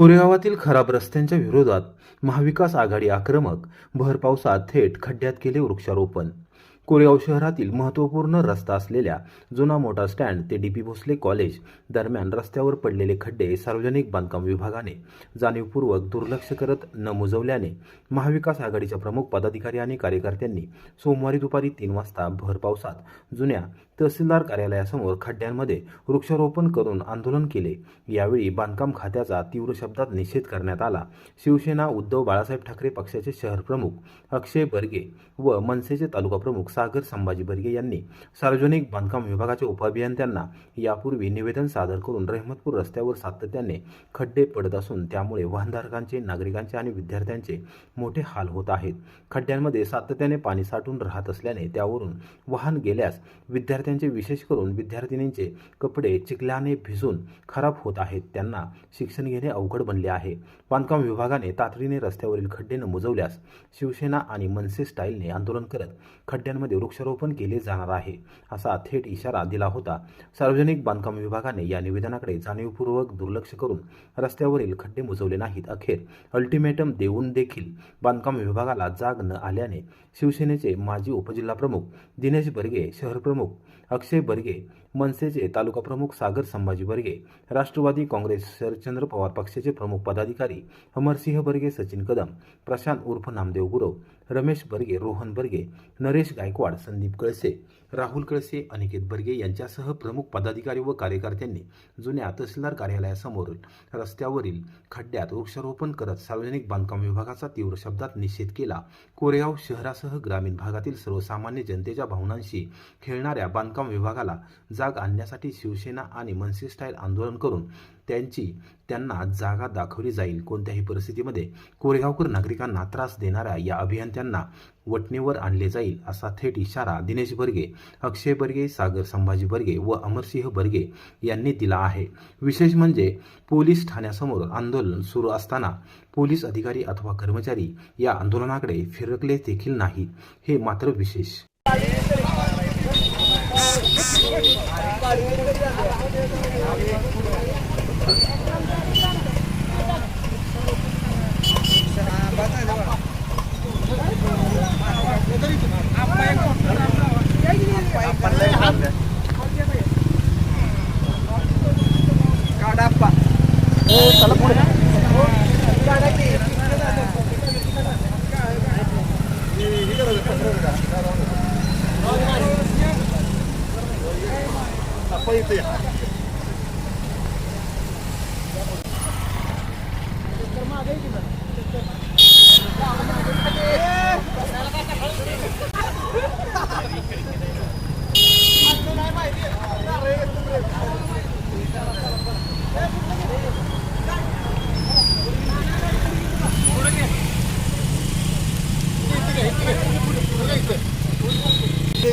कोरेगावातील खराब रस्त्यांच्या विरोधात महाविकास आघाडी आक्रमक भर पावसात थेट खड्ड्यात केले वृक्षारोपण. कोरेगाव शहरातील महत्त्वपूर्ण रस्ता असलेल्या जुना मोटार स्टँड ते डी पी भोसले कॉलेज दरम्यान रस्त्यावर पडलेले खड्डे सार्वजनिक बांधकाम विभागाने जाणीवपूर्वक दुर्लक्ष करत न मुजवल्याने महाविकास आघाडीच्या प्रमुख पदाधिकारी आणि कार्यकर्त्यांनी सोमवारी दुपारी तीन वाजता भर पावसात जुन्या तहसीलदार कार्यालयासमोर खड्ड्यांमध्ये वृक्षारोपण करून आंदोलन केले. यावेळी बांधकाम खात्याचा तीव्र शब्दात निषेध करण्यात आला. शिवसेना उद्धव बाळासाहेब ठाकरे पक्षाचे शहर प्रमुख अक्षय बर्गे व मनसेचे तालुका प्रमुख सागर संभाजी बर्गे यांनी सार्वजनिक बांधकाम विभागाच्या उपअभियंत्यांना यापूर्वी निवेदन सादर करून रहमतपूर रस्त्यावर सातत्याने खड्डे पडत असून त्यामुळे वाहनधारकांचे नागरिकांचे आणि विद्यार्थ्यांचे मोठे हाल होत आहेत. खड्ड्यांमध्ये सातत्याने पाणी साठून राहत असल्याने त्यावरून वाहन गेल्यास विद्यार्थी विद्यार्थ्यांचे विशेष करून विद्यार्थिनींचे कपडे चिखल्याने भिजून खराब होत आहेत. त्यांना शिक्षण घेणे अवघड बनले आहे. बांधकाम विभागाने तातडीने रस्त्यावरील खड्डे न मुजवल्यास शिवसेना आणि मनसे स्टाईलने आंदोलन करत खड्ड्यांमध्ये वृक्षारोपण केले जाणार आहे असा थेट इशारा दिला होता. सार्वजनिक बांधकाम विभागाने या निवेदनाकडे जाणीवपूर्वक दुर्लक्ष करून रस्त्यावरील खड्डे मुजवले नाहीत. अखेर अल्टिमेटम देऊन देखील बांधकाम विभागाला जाग न आल्याने शिवसेनेचे माजी उपजिल्हाप्रमुख दिनेश बर्गे शहर प्रमुख अक्षय बर्गे मनसेचे तालुका प्रमुख सागर संभाजी बर्गे राष्ट्रवादी काँग्रेस शरदचंद्र पवार पक्षाचे प्रमुख पदाधिकारी अमरसिंह बर्गे सचिन कदम प्रशांत उर्फ नामदेव गुरव रमेश बर्गे रोहन बर्गे नरेश गायकवाड संदीप कळसे राहुल कळसे अनिकेत बर्गे यांच्यासह प्रमुख पदाधिकारी व कार्यकर्त्यांनी जुन्या तहसीलदार कार्यालयासमोर रस्त्यावरील खड्ड्यात वृक्षारोपण करत सार्वजनिक बांधकाम विभागाचा तीव्र शब्दात निषेध केला. कोरेगाव शहरासह ग्रामीण भागातील सर्वसामान्य जनतेच्या भावनांशी खेळणाऱ्या बांधकाम विभागाला जाग आणण्यासाठी शिवसेना आणि मनसे स्टाईल आंदोलन करून त्यांची त्यांना जागा दाखवली जाईल. कोणत्याही परिस्थितीमध्ये कोरेगावकर नागरिकांना त्रास देणाऱ्या या अभियंत्यांना वटणीवर आणले जाईल असा थेट इशारा दिनेश बर्गे अक्षय बर्गे सागर संभाजी बर्गे व अमरसिंह बर्गे यांनी दिला आहे. विशेष म्हणजे पोलीस ठाण्यासमोर आंदोलन सुरू असताना पोलीस अधिकारी अथवा कर्मचारी या आंदोलनाकडे फिरकले देखील नाहीत. हे मात्र विशेष. Play it there.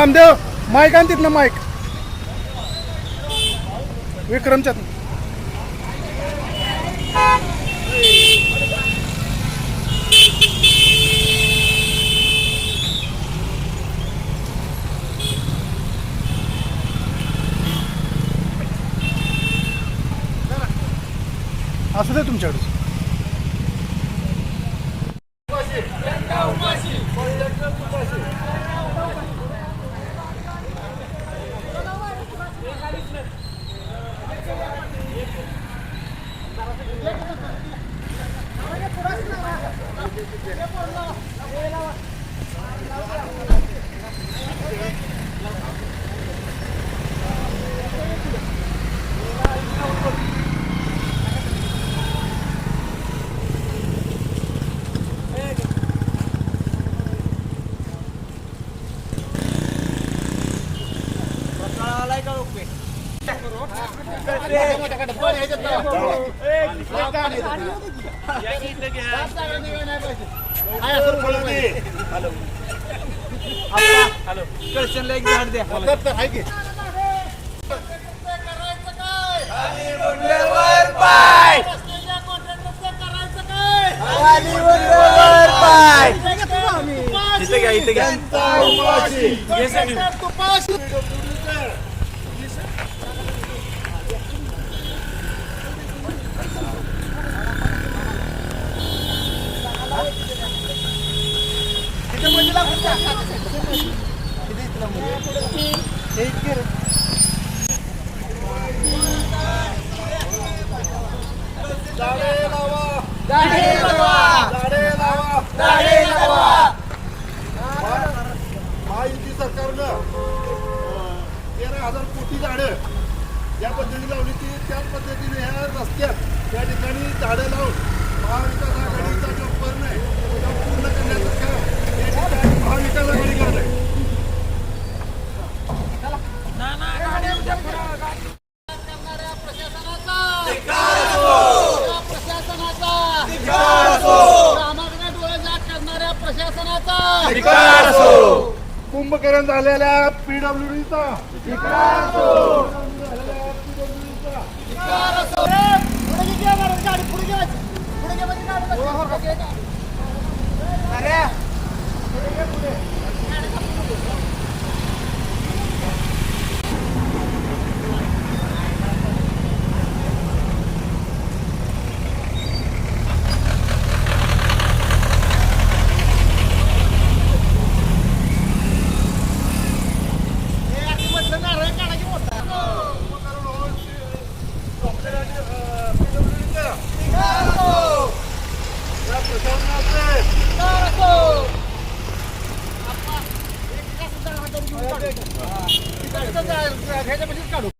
Namdev mike आण ना माईक विक्रमच्यात. असू दे तुमच्याकडे कळशनला एक झाड द्या इथे घ्या इथे घ्या. महायुती सरकारनं अं, तेरा हजार कोटी झाडं या पद्धतीने लावली ती त्याच पद्धतीने ह्या रस्त्यात त्या ठिकाणी झाडं लावून महाविकास आघाडीचा जो पर्ण आहे तो पूर्ण करण्याचं काम या ठिकाणी महाविकास आघाडी करत आहे कुंभकर्ण झालेल्या पीडब्ल्यूडीचा या 现在现在开车不行，下路。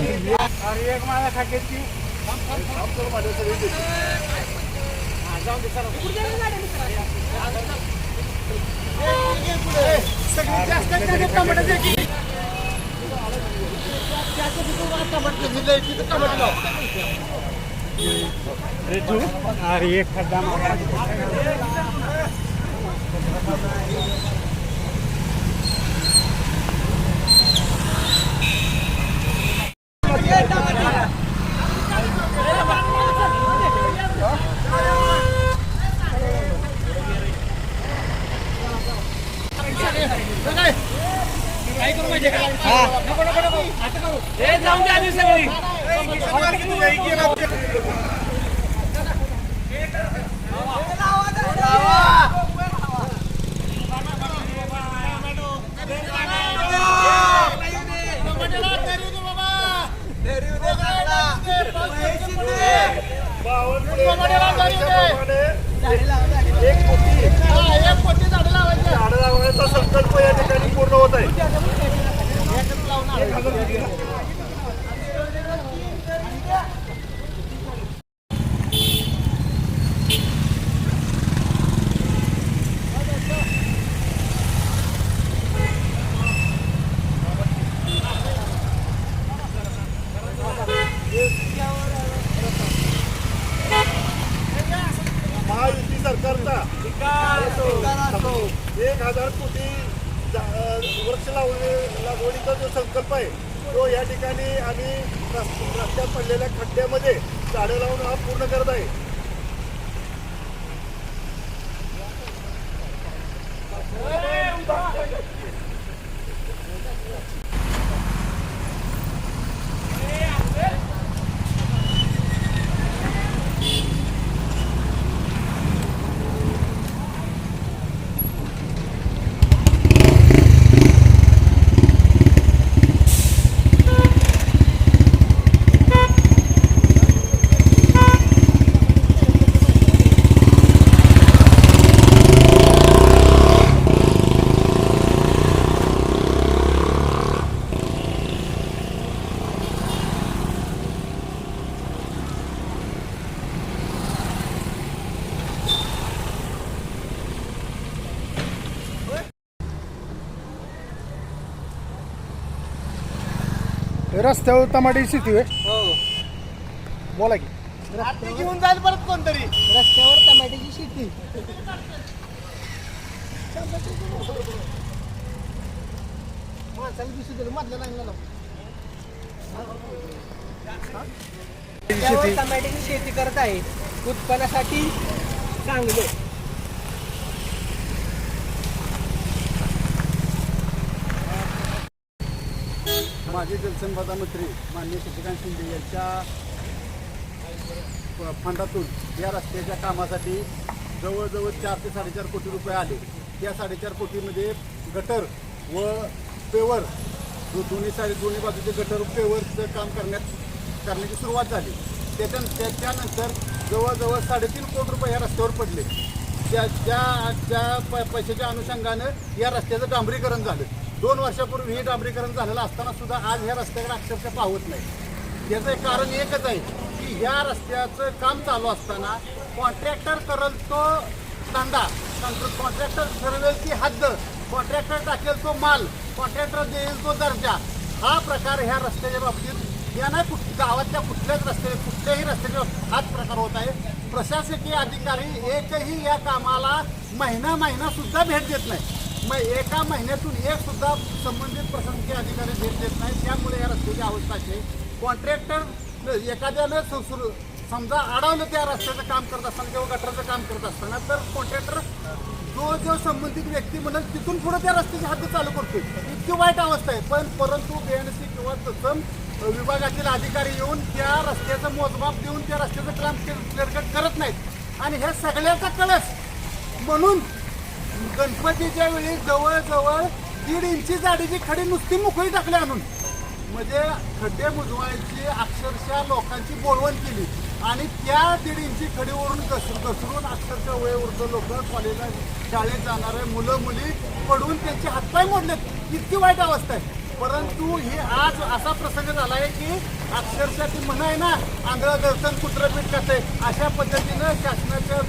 काही झोपलेल्या लोकप्रतिनिधींचा झोपलेल्या लोकप्रतिनिधींचा एक माझ्या खात्याची सगळी जास्त टमाटर अरे एक खड्डा बावनकुळे टमाट्याला झाडी दे. त्याप्रमाणे एक कोटी हा, नको नको नको आता करू हे जाऊन द्या आम्ही सगळी एक कोटी झाडं लावायचे झाडं लावण्याचा संकल्प या ठिकाणी पूर्ण होत आहे महायुती सरकारचा एक हजार कोटी जा- अं, वृक्ष लावणे लागवडीचा जो संकल्प आहे तो या ठिकाणी आम्ही रस्त्यात पडलेल्या खड्ड्यामध्ये झाडं लावून हा पूर्ण करत आहे Yeah. रस्त्यावर टमाटे शेती होय बोला की. ते घेऊन जाईल परत कोणतरी. रस्त्यावर टमाट्याची शेती. माणसाला दिसू दिलं मधल्या लागला शेती टमाट्याची शेती करत आहे. उत्पन्नासाठी चांगले. माजी जलसंपदा मंत्री माननीय शशिकांत शिंदे यांच्या फंडातून या रस्त्याच्या कामासाठी जवळजवळ चार ते साडेचार कोटी रुपये आले. त्या साडेचार कोटीमध्ये गटर व पेवर दो- दोन्ही साडे दोन्ही बाजूचे गटर पेवरचं काम करण्यात करण्याची सुरुवात झाली. त्याच्या त्याच्यानंतर जवळजवळ साडेतीन कोटी रुपये या रस्त्यावर पडले. त्या त्या त्या प- पैशाच्या अनुषंगानं या रस्त्याचं डांबरीकरण झालं. दोन वर्षापूर्वी हे डांबरीकरण झालेलं असताना सुद्धा आज ह्या रस्त्याकडे अक्षरशः पाहत नाही. याचं एक कारण एकच आहे की ह्या रस्त्याचं काम चालू असताना कॉन्ट्रॅक्टर करल तो धंदा कॉन्ट्रॅक्टर ठरवेल ती हद्द कॉन्ट्रॅक्टर टाकेल तो माल कॉन्ट्रॅक्टर देईल तो दर्जा. हा प्रकार ह्या रस्त्याच्या बाबतीत या नाही कुठ गावातल्या कुठल्याच रस्ते कुठल्याही रस्त्याच्या बाबतीत हाच प्रकार होत आहे. प्रशासकीय अधिकारी एकही या कामाला महिना महिना सुद्धा भेट देत नाही. मग एका महिन्यातून एक सुद्धा संबंधित प्रशासकीय अधिकारी भेट देत नाही. त्यामुळे या रस्त्याची अवस्था आहे. कॉन्ट्रॅक्टर एखाद्यानं सु- समजा अडवलं त्या रस्त्याचं काम करत असताना किंवा गटराचं काम करत असताना तर कॉन्ट्रॅक्टर जो जो संबंधित व्यक्ती म्हणेल तिथून पुढे त्या रस्त्याची हद्द चालू करतोय इतकी वाईट अवस्था आहे. पण परंतु बीएनसी किंवा तत्सम विभागातील अधिकारी येऊन त्या रस्त्याचं मोजमाप देऊन त्या रस्त्याचं काम क्लिअरकट करत नाहीत. आणि ह्या सगळ्याचा कळस म्हणून गणपतीच्या वेळी जवळजवळ दीड इंची जाडीची खडी नुसती मोकळी टाकली आणून. म्हणजे खड्डे बुजवायची अक्षरशः लोकांची बोलवण केली. आणि त्या दीड इंची खडीवरून घसरून घसरून अक्षरशः वयवृद्ध लोक कॉलेजला शाळेत जाणारे मुलं मुली पडून त्यांचे हातपाय मोडलेत. इतकी वाईट अवस्था आहे. परंतु ही आज असा प्रसंग झाला आहे की अक्षरशः ती म्हण आहे ना आंधळं दर्शन कुत्रपीठ करते अशा पद्धतीनं शासनाच्या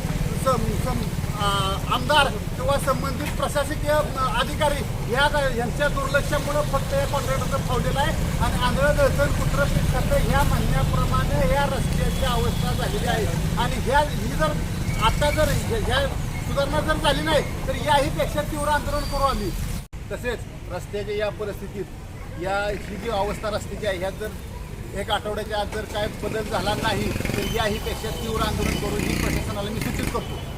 सम सम आमदार किंवा संबंधित प्रशासकीय अधिकारी या यांच्या दुर्लक्षामुळं फक्त या कॉन्ट्रॅक्टरचं फावलेलं आहे. आणि आंधळं दळसण कुत्र खातं ह्या म्हणण्याप्रमाणे या रस्त्याची अवस्था झालेली आहे. आणि ह्या ही जर आता जर ह्या- ह्या सुधारणा जर झाली नाही तर याही पेक्षा तीव्र आंदोलन करू आम्ही. तसेच रस्त्याच्या या परिस्थितीत या ही जी अवस्था रस्त्याची आहे ह्यात जर एक आठवड्याच्या आत जर काय बदल झाला नाही तर याहीपेक्षा तीव्र आंदोलन करू ही प्रशासनाला मी सूचित करतो.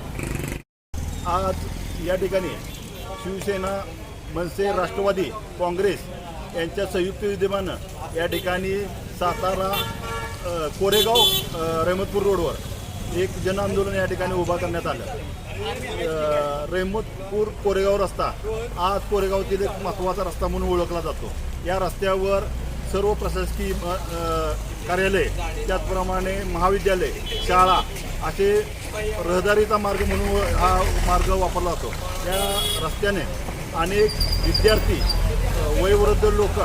आज या ठिकाणी शिवसेना मनसे राष्ट्रवादी काँग्रेस यांच्या संयुक्त विद्यमानं या ठिकाणी सातारा कोरेगाव रहमतपूर रोडवर एक जन आंदोलन या ठिकाणी उभा करण्यात आलं. रहमतपूर कोरेगाव रस्ता आज कोरेगावतील एक महत्त्वाचा रस्ता म्हणून ओळखला जातो. या रस्त्यावर सर्व प्रशासकीय कार्यालय त्याचप्रमाणे महाविद्यालय शाळा असे रहदारीचा मार्ग म्हणून हा मार्ग वापरला जातो. या रस्त्याने अनेक विद्यार्थी वयोवृद्ध लोक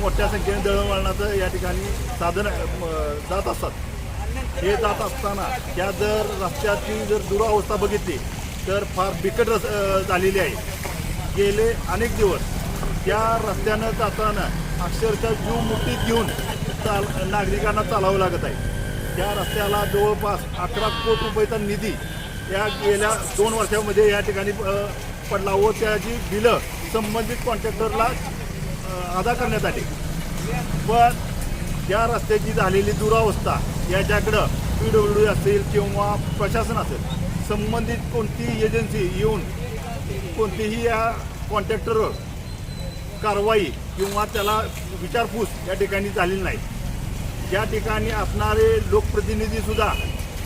मोठ्या संख्येने दळणवळणाचं या ठिकाणी साधन जात असतात. हे जात असताना त्या जर रस्त्याची जर दुरावस्था बघितली तर फार बिकट रस झालेली आहे. गेले अनेक दिवस त्या रस्त्यानं जाताना अक्षरशः जीव मुठीत घेऊन चाल नागरिकांना चालावं लागत आहे. त्या रस्त्याला जवळपास अकरा कोटी रुपयेचा निधी या गेल्या दोन वर्षामध्ये या ठिकाणी पडला व त्याची बिलं संबंधित कॉन्ट्रॅक्टरला अदा करण्यात आली पण या रस्त्याची झालेली दुरावस्था याच्याकडं पी डब्ल्यू असेल किंवा प्रशासन असेल संबंधित कोणतीही एजन्सी येऊन कोणतीही या कॉन्ट्रॅक्टरवर कारवाई किंवा त्याला विचारपूस या ठिकाणी झालेली नाही. या ठिकाणी असणारे लोकप्रतिनिधीसुद्धा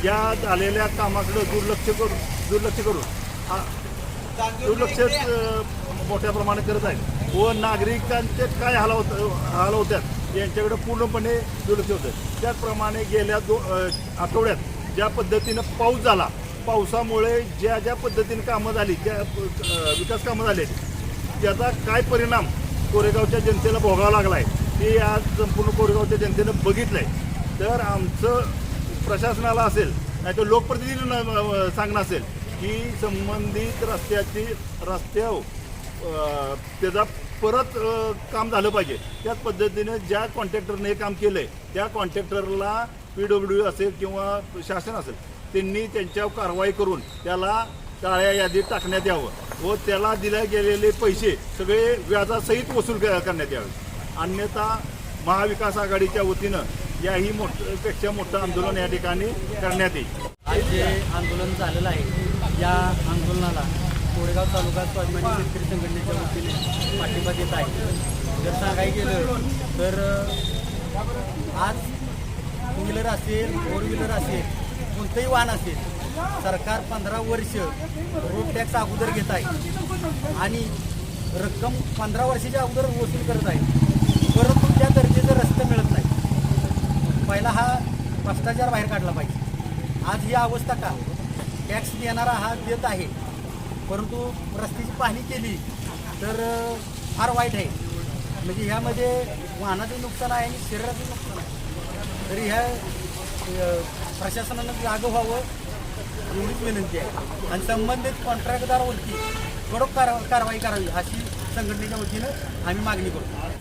या झालेल्या कामाकडे दुर्लक्ष करून दुर्लक्ष करून हा- दुर्लक्ष मोठ्या प्रमाणात करत आहेत. व नागरिकांचे काय हाल होत हाल होत्यात यांच्याकडे पूर्णपणे दुर्लक्ष होतं. त्याचप्रमाणे गेल्या दो आठवड्यात ज्या पद्धतीनं पाऊस झाला पावसामुळे ज्या ज्या पद्धतीने कामं झाली ज्या विकास कामं झाली त्याचा काय परिणाम कोरेगावच्या जनतेला भोगावा लागला आहे ते आज संपूर्ण कोरेगावच्या जनतेनं बघितलं आहे तर आमचं प्रशासनाला असेल नाही तर लोकप्रतिनिधींना सांगणं असेल की संबंधित रस्त्याची रस्त्यावर त्याचा परत काम झालं पाहिजे. त्याच पद्धतीने ज्या कॉन्ट्रॅक्टरने हे काम केलं आहे त्या कॉन्ट्रॅक्टरला पी डब्ल्यू असेल किंवा शासन असेल त्यांनी त्यांच्यावर कारवाई करून त्याला काळ्या यादीत टाकण्यात यावं. व त्याला दिले गेलेले पैसे सगळे व्याजासहित वसूल क- करण्यात यावे. अन्यथा महाविकास आघाडीच्या वतीनं याही मोठपेक्षा मोठं आंदोलन या ठिकाणी करण्यात येईल. आज जे आंदोलन झालेलं आहे या आंदोलनाला कोरेगाव तालुका स्वाभिमानी शेतकरी संघटनेच्या वतीने पाठिंबा देत आहे. जर सांगायला गेलं तर आज टू व्हीलर असेल फोर व्हीलर असेल कोणतंही वाहन असेल सरकार पंधरा वर्ष रोड टॅक्स अगोदर घेत आहे. आणि रक्कम पंधरा वर्षाच्या अगोदर वसूल करत आहे. परंतु त्या दर्जेचं रस्ते मिळत नाही. पहिला हा भ्रष्टाचार बाहेर काढला पाहिजे. आज ही अवस्था का? टॅक्स देणारा हा देत आहे. परंतु रस्त्याची पाहणी केली तर फार वाईट आहे. म्हणजे ह्यामध्ये वाहनाचं नुकसान आहे आणि शरीराचं नुकसान आहे. तरी ह्या प्रशासनानं जागं व्हावं. एवढीच विनंती आहे आणि संबंधित कॉन्ट्रॅक्टदारावरती कडक कार कारवाई करावी अशी संघटनेच्या वतीनं आम्ही मागणी करतो.